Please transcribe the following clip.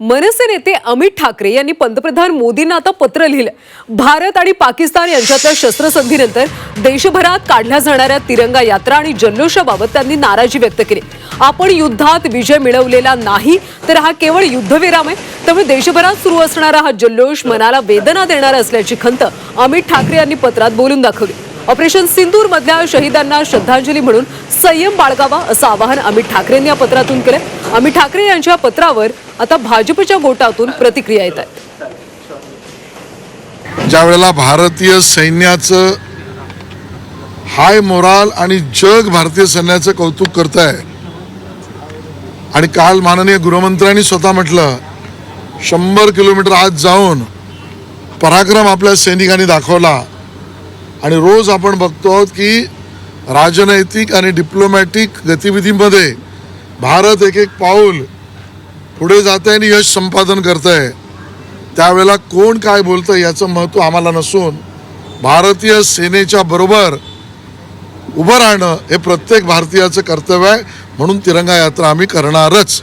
मनसे नेते अमित ठाकरे यांनी पंतप्रधान मोदींना आता पत्र लिहिलं भारत आणि पाकिस्तान यांच्यातल्या शस्त्रसंधीनंतर देशभरात काढल्या जाणाऱ्या तिरंगा यात्रा आणि जल्लोषाबाबत त्यांनी नाराजी व्यक्त केली. आपण युद्धात विजय मिळवलेला नाही तर हा केवळ युद्धविराम आहे. त्यामुळे देशभरात सुरू असणारा हा जल्लोष मनाला वेदना देणारा असल्याची खंत अमित ठाकरे यांनी पत्रात बोलून दाखवली. ऑपरेशन सिंदूर मधल्या शहीदांना श्रद्धांजली म्हणून संयम बाळगावा असं आवाहन अमित ठाकरेंनी या पत्रातून केलं अमित ठाकरे यांच्या पत्रावर आता भाजपच्या गोटातून प्रतिक्रिया येत आहेत. ज्या वेळेला भारतीय सैन्याचं हाय मोराल आणि जग भारतीय सैन्याचं कौतुक करत आहे आणि काल माननीय गृहमंत्र्यांनी स्वतः म्हटलं शंभर किलोमीटर आत जाऊन पराक्रम आपल्या सैनिकांनी दाखवला. आणि रोज आपण बघतो आहोत की राजनैतिक आणि डिप्लोमॅटिक गतिविधीमध्ये भारत एक एक पाऊल पुढे जात आहे आणि यश संपादन करत आहे त्यावेळेला कोण काय बोलतं याचं महत्त्व आम्हाला नसून भारतीय सेनेच्या बरोबर उभं राहणं हे प्रत्येक भारतीयाचं कर्तव्य आहे. म्हणून तिरंगा यात्रा आम्ही करणारच.